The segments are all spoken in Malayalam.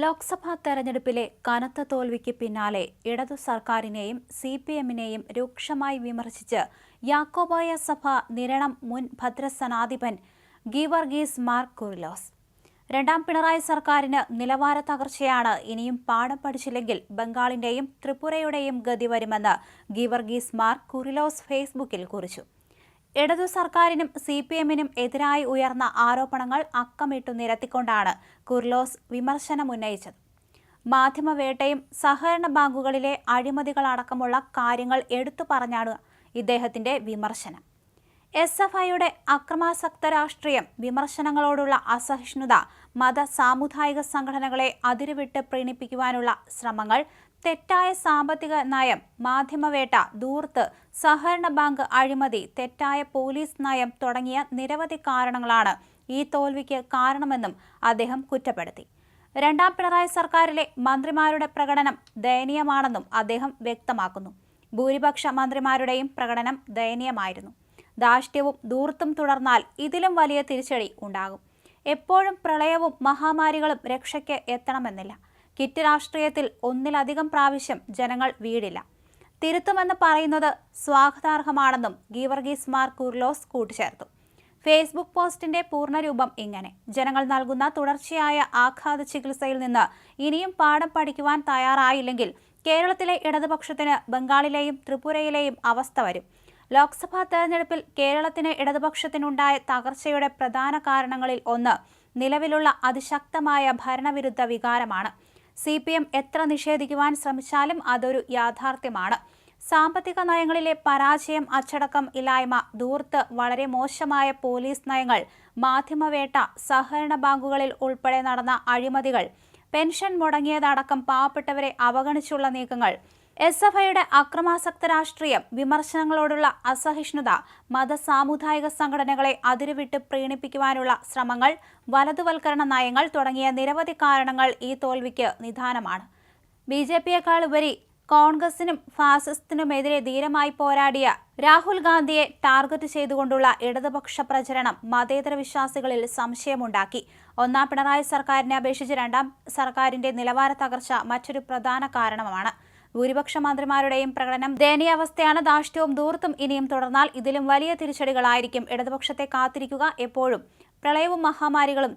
ലോക്സഭാ തെരഞ്ഞെടുപ്പിലെ കനത്ത തോൽവിക്ക് പിന്നാലെ ഇടതു സർക്കാരിനെയും സി പി എമ്മിനെയും രൂക്ഷമായി വിമർശിച്ച് യാക്കോബായ സഭ നിരണം മുൻ ഭദ്രസനാധിപൻ ഗീവർഗീസ് മാർ കുറിലോസ് രണ്ടാം പിണറായി സർക്കാരിന് നിലവാര തകർച്ചയാണ് ഇനിയും പാഠം പഠിച്ചില്ലെങ്കിൽ ബംഗാളിന്റെയും ത്രിപുരയുടെയും ഗതി വരുമെന്ന് ഗീവർഗീസ് മാർ കുറിലോസ് ഫേസ്ബുക്കിൽ കുറിച്ചു. ഇടതു സർക്കാരിനും സി പി എമ്മിനും എതിരായി ഉയർന്ന ആരോപണങ്ങൾ അക്കമിട്ടു നിരത്തിക്കൊണ്ടാണ് കുർലോസ് വിമർശനമുന്നയിച്ചത്. മാധ്യമവേട്ടയും സഹകരണ ബാങ്കുകളിലെ അഴിമതികളടക്കമുള്ള കാര്യങ്ങൾ എടുത്തു പറഞ്ഞാണ് ഇദ്ദേഹത്തിന്റെ വിമർശനം. എസ് എഫ് ഐയുടെ അക്രമാസക്ത രാഷ്ട്രീയം വിമർശനങ്ങളോടുള്ള അസഹിഷ്ണുത മത സാമുദായിക സംഘടനകളെ അതിരുവിട്ട് പ്രീണിപ്പിക്കുവാനുള്ള ശ്രമങ്ങൾ തെറ്റായ സാമ്പത്തിക നയം മാധ്യമവേട്ട ദൂർത്ത് സഹകരണ ബാങ്ക് അഴിമതി തെറ്റായ പോലീസ് നയം തുടങ്ങിയ നിരവധി കാരണങ്ങളാണ് ഈ തോൽവിക്ക് കാരണമെന്നും അദ്ദേഹം കുറ്റപ്പെടുത്തി. രണ്ടാം പിണറായി സർക്കാരിലെ മന്ത്രിമാരുടെ പ്രകടനം ദയനീയമാണെന്നും അദ്ദേഹം വ്യക്തമാക്കുന്നു. ഭൂരിപക്ഷ മന്ത്രിമാരുടെയും പ്രകടനം ദയനീയമായിരുന്നു. ധാർഷ്ട്യവും ദൂർത്തും തുടർന്നാൽ ഇതിലും വലിയ തിരിച്ചടി ഉണ്ടാകും. എപ്പോഴും പ്രളയവും മഹാമാരികളും രക്ഷയ്ക്ക് എത്തണമെന്നില്ല. കിറ്റ് രാഷ്ട്രീയത്തിൽ ഒന്നിലധികം പ്രാവശ്യം ജനങ്ങൾ വീടില്ല. തിരുത്തുമെന്ന് പറയുന്നത് സ്വാഗതാർഹമാണെന്നും ഗീവർഗീസ് മാർ കുർലോസ് കൂട്ടിച്ചേർത്തു. ഫേസ്ബുക്ക് പോസ്റ്റിന്റെ പൂർണരൂപം ഇങ്ങനെ. ജനങ്ങൾ നൽകുന്ന തുടർച്ചയായ ആഘാത ചികിത്സയിൽ നിന്ന് ഇനിയും പാഠം പഠിക്കുവാൻ തയ്യാറായില്ലെങ്കിൽ കേരളത്തിലെ ഇടതുപക്ഷത്തിന് ബംഗാളിലെയും ത്രിപുരയിലെയും അവസ്ഥ വരും. ലോക്സഭാ തെരഞ്ഞെടുപ്പിൽ കേരളത്തിന് ഇടതുപക്ഷത്തിനുണ്ടായ തകർച്ചയുടെ പ്രധാന കാരണങ്ങളിൽ ഒന്ന് നിലവിലുള്ള അതിശക്തമായ ഭരണവിരുദ്ധ വികാരമാണ്. സി പി എം എത്ര നിഷേധിക്കുവാൻ ശ്രമിച്ചാലും അതൊരു യാഥാർത്ഥ്യമാണ്. സാമ്പത്തിക നയങ്ങളിലെ പരാജയം അച്ചടക്കം ഇല്ലായ്മ ദൂർത്ത് വളരെ മോശമായ പോലീസ് നയങ്ങൾ മാധ്യമവേട്ട സഹകരണ ബാങ്കുകളിൽ ഉൾപ്പെടെ നടന്ന അഴിമതികൾ പെൻഷൻ മുടങ്ങിയതടക്കം പാവപ്പെട്ടവരെ അവഗണിച്ചുള്ള നീക്കങ്ങൾ എസ് എഫ് ഐയുടെ അക്രമാസക്ത രാഷ്ട്രീയം വിമർശനങ്ങളോടുള്ള അസഹിഷ്ണുത മത സാമുദായിക സംഘടനകളെ അതിരുവിട്ട് പ്രീണിപ്പിക്കുവാനുള്ള ശ്രമങ്ങൾ വലതുവൽക്കരണ നയങ്ങൾ തുടങ്ങിയ നിരവധി കാരണങ്ങൾ ഈ തോൽവിക്ക് നിദാനമാണ്. ബി ജെ പിയേക്കാൾ ഉപരി കോൺഗ്രസിനും ഫാസിസ്റ്റിനുമെതിരെ ധീരമായി പോരാടിയ രാഹുൽ ഗാന്ധിയെ ടാർഗറ്റ് ചെയ്തുകൊണ്ടുള്ള ഇടതുപക്ഷ പ്രചരണം മതേതര വിശ്വാസികളിൽ സംശയമുണ്ടാക്കി. ഒന്നാം പിണറായി സർക്കാരിനെ അപേക്ഷിച്ച് രണ്ടാം സർക്കാരിന്റെ നിലവാര തകർച്ച മറ്റൊരു പ്രധാന കാരണമാണ്. ഭൂരിപക്ഷ മന്ത്രിമാരുടെയും പ്രകടനം ദയനീയാവസ്ഥയാണ് ധാഷ്ട്യവും ദൂർത്തും ഇനിയും തുടർന്നാൽ ഇതിലും വലിയ തിരിച്ചടികളായിരിക്കും. ഇടതുപക്ഷത്തെ കാത്തിരിക്കുക എപ്പോഴും. പ്രളയവും മഹാമാരികളും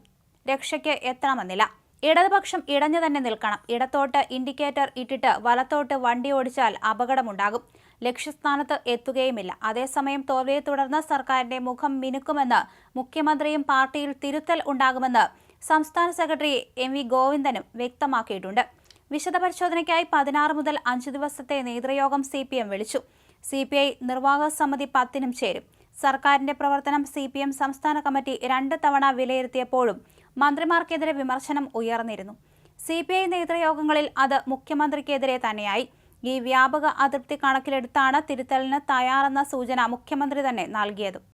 രക്ഷയ്ക്ക് എത്തണമെന്നില്ല. ഇടതുപക്ഷം ഇടഞ്ഞു തന്നെ നിൽക്കണം. ഇടത്തോട്ട് ഇൻഡിക്കേറ്റർ ഇട്ടിട്ട് വലത്തോട്ട് വണ്ടി ഓടിച്ചാൽ അപകടമുണ്ടാകും. ലക്ഷ്യസ്ഥാനത്ത് എത്തുകയുമില്ല. അതേസമയം തോൽവിയെ തുടർന്ന് സർക്കാരിന്റെ മുഖം മിനുക്കുമെന്ന് മുഖ്യമന്ത്രിയും പാർട്ടിയിൽ തിരുത്തൽ ഉണ്ടാകുമെന്ന് സംസ്ഥാന സെക്രട്ടറി എം വി ഗോവിന്ദനും വ്യക്തമാക്കിയിട്ടുണ്ട്. വിശദപരിശോധനയ്ക്കായി പതിനാറ് മുതൽ അഞ്ച് ദിവസത്തെ നേതൃയോഗം സി പി എം വിളിച്ചു. സി പി ഐ നിർവാഹക സമിതി പത്തിനും ചേരും. സർക്കാരിന്റെ പ്രവർത്തനം സി പി എം സംസ്ഥാന കമ്മിറ്റി രണ്ട് തവണ വിലയിരുത്തിയപ്പോഴും മന്ത്രിമാർക്കെതിരെ വിമർശനം ഉയർന്നിരുന്നു. സി പി ഐ നേതൃയോഗങ്ങളിൽ അത് മുഖ്യമന്ത്രിക്കെതിരെ തന്നെയായി. ഈ വ്യാപക അതൃപ്തി കണക്കിലെടുത്താണ് തിരുത്തലിന് തയ്യാറെന്ന സൂചന മുഖ്യമന്ത്രി തന്നെ നൽകിയത്.